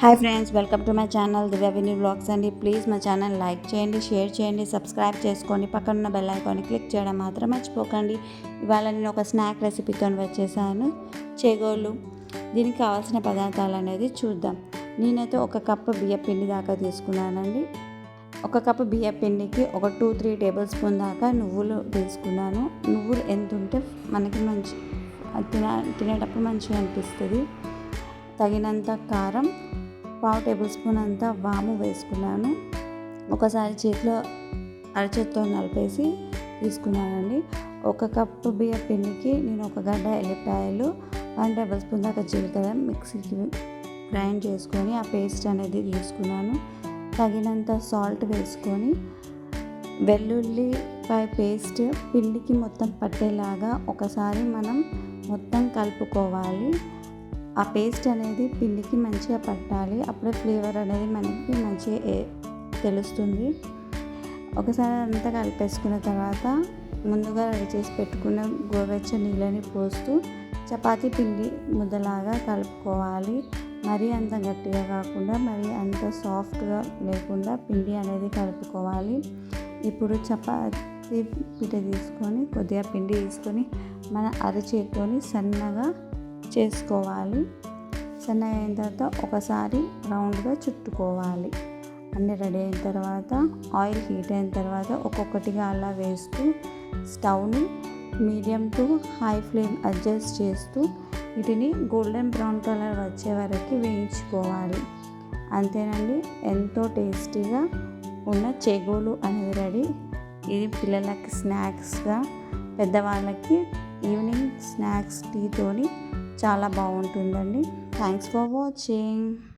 Hi friends welcome to my channel the revenue blogs అండి. Please మా channel like చేయండి share చేయండి subscribe చేసుకోండి. పక్కన ఉన్న బెల్ ఐకాన్ని క్లిక్ చేయడం మాత్రం మర్చిపోకండి. ఇవాళ నేను ఒక స్నాక్ రెసిపీతో వచ్చేసాను. చేగోళ్ళు దీనికి కావాల్సిన పదార్థాలు అనేది చూద్దాం. నేనైతే ఒక కప్పు బియ్య పిండి దాకా తీసుకున్నానండి. ఒక కప్పు బియ్య పిండికి ఒక టూ త్రీ టేబుల్ స్పూన్ దాకా నువ్వులు తీసుకున్నాను. నువ్వులు ఎంత ఉంటే మనకి మంచి తిన తినేటప్పుడు మంచిగా అనిపిస్తుంది. తగినంత కారం పావు టేబుల్ స్పూన్ అంతా వాము వేసుకున్నాను. ఒకసారి చేతిలో అరచేత్తో నలిపేసి తీసుకున్నానండి. ఒక కప్పు బియ్య పిండికి నేను ఒక గడ్డ ఎల్లిపాయలు వన్ టేబుల్ స్పూన్ దాకా జీలకర్ర మిక్సీకి గ్రైండ్ చేసుకొని ఆ పేస్ట్ అనేది తీసుకున్నాను. తగినంత సాల్ట్ వేసుకొని వెల్లుల్లిపాయ పేస్ట్ పిండికి మొత్తం పట్టేలాగా ఒకసారి మనం మొత్తం కలుపుకోవాలి. ఆ పేస్ట్ అనేది పిండికి మంచిగా పట్టాలి. అప్పుడే ఫ్లేవర్ అనేది మనకి మంచిగా తెలుస్తుంది. ఒకసారి అంతా కలిపేసుకున్న తర్వాత ముందుగా రెడీ చేసి పెట్టుకున్న గోవెచ్చ నీళ్ళని పోస్తూ చపాతీ పిండి ముద్దలాగా కలుపుకోవాలి. మరీ అంత గట్టిగా కాకుండా మరీ అంత సాఫ్ట్గా లేకుండా పిండి అనేది కలుపుకోవాలి. ఇప్పుడు చపాతీ పిట తీసుకొని కొద్దిగా పిండి తీసుకొని మన అరచేతితోని సన్నగా చేసుకోవాలి. సన్నగా అయిన తర్వాత ఒకసారి రౌండ్గా చుట్టుకోవాలి. అన్నీ రెడీ అయిన తర్వాత ఆయిల్ హీట్ అయిన తర్వాత ఒక్కొక్కటిగా అలా వేస్తూ స్టవ్ని medium to high flame adjust చేస్తూ వీటిని గోల్డెన్ బ్రౌన్ కలర్ వచ్చే వరకు వేయించుకోవాలి. అంతేనండి ఎంతో టేస్టీగా ఉన్న చెగోలు అనేది రెడీ. ఇది పిల్లలకి స్నాక్స్గా పెద్దవాళ్ళకి ఈవినింగ్ స్నాక్స్ టీతోని చాలా బాగుంటుందండి. Thanks for watching